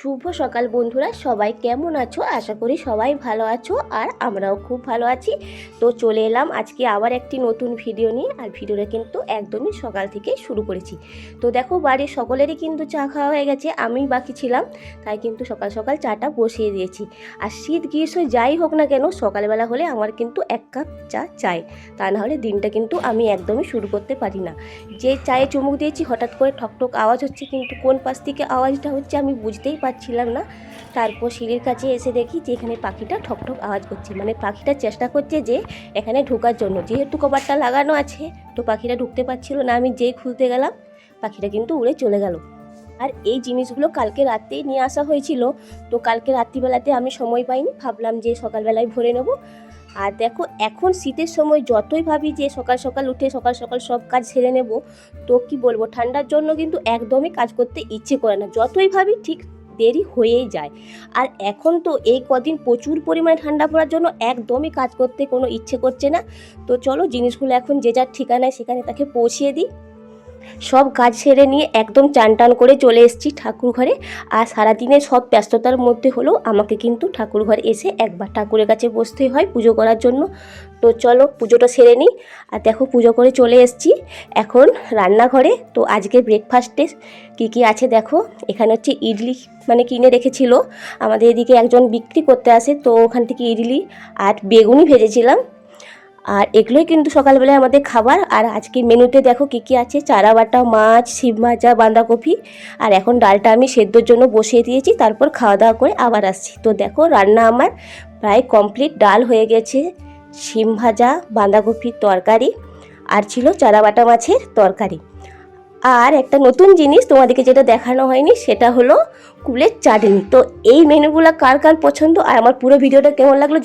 শুভ সকাল বন্ধুরা, সবাই কেমন আছো? আশা করি সবাই ভালো আছো আর আমরাও খুব ভালো আছি। তো চলে এলাম আজকে আবার একটি নতুন ভিডিও নিয়ে আর ভিডিওটা কিন্তু একদমই সকাল থেকে শুরু করেছি। তো দেখো বাড়ির সকলেরই কিন্তু চা খাওয়া হয়ে গেছে আমি বাকি ছিলাম, তাই কিন্তু সকাল সকাল চাটা বসিয়ে দিয়েছি। আর শীত গ্রীষ্ম যাই হোক না কেন, সকালবেলা হলে আমার কিন্তু এক কাপ চা চাই, তা না হলে দিনটা কিন্তু আমি একদমই শুরু করতে পারি না। যে চায়ে চুমুক দিয়েছি, হঠাৎ করে ঠকঠক আওয়াজ হচ্ছে, কিন্তু কোন পাশ থেকে আওয়াজটা হচ্ছে আমি বুঝতেই পারছিলাম না। তারপর সিঁড়ির কাছে এসে দেখি যে এখানে পাখিটা ঠকঠক আওয়াজ করছে। মানে পাখিটা চেষ্টা করছে যে এখানে ঢোকার জন্য। যেহেতু কভারটা লাগানো আছে, তো পাখিটা ঢুকতে পারছিল না। আমি যেই খুলতে গেলাম, পাখিটা কিন্তু উড়ে চলে গেল। আর এই জিনিসগুলো কালকে রাতেই নিয়ে আসা হয়েছিল। তো কালকে রাত্রিবেলাতে আমি সময় পাইনি। ভাবলাম যে সকালবেলায় ভরে নেব। আর দেখো, এখন শীতের সময় যতই ভাবি যে সকাল সকাল উঠে সকাল সকাল সব কাজ সেরে নেব, তো কি বলব? ঠান্ডার জন্য কিন্তু একদমই কাজ করতে ইচ্ছে করে না। যতই ভাবি ঠিক দেরি হয়েই যায়। আর এখন তো এই কদিন প্রচুর পরিমাণে ঠান্ডা পড়ার জন্য একদমই কাজ করতে কোনো ইচ্ছে করছে না। তো চলো জিনিসগুলো এখন যে যার ঠিকানায় সেখানে তাকে পৌঁছিয়ে দিই। সব কাজ সেরে নিয়ে একদম চান টান করে চলে এসেছি ঠাকুর ঘরে আর সারাদিনের সব ব্যস্ততার মধ্যে হলেও আমাকে কিন্তু ঠাকুর ঘরে এসে একবার ঠাকুরের কাছে বসতে হয় পুজো করার জন্য। তো চলো পুজোটা সেরে নিই। আর দেখো পুজো করে চলে এসেছি এখন রান্নাঘরে। তো আজকে ব্রেকফাস্টে কী কী আছে দেখো? এখানে হচ্ছে ইডলি মানে কিনে রেখেছিল। আমাদের এদিকে একজন বিক্রি করতে আসে, তো ওখান থেকে ইডলি আর বেগুনি ভেজেছিলাম। আর এগুলোই কিন্তু সকালবেলায় আমাদের খাবার। আর আজকে মেনুতে দেখো কী কী আছে? চারা বাটা মাছ, শিম ভাজা, বাঁধাকপি। আর এখন ডালটা আমি সেদ্ধর জন্য বসিয়ে দিয়েছি, তারপর খাওয়া দাওয়া করে আবার আসছি। তো দেখো রান্না আমার প্রায় কমপ্লিট। ডাল হয়ে গেছে, শিম ভাজা বাঁধাকপির তরকারি, আর ছিল চারা বাটা মাছের তরকারি। আর একটা নতুন জিনিস তোমাদেরকে যেটা দেখানো হয়নি, সেটা হলো কুলের চাটনি। তো এই মেনুগুলো কার কার পছন্দ? আর আমার পুরো ভিডিওটা কেমন লাগল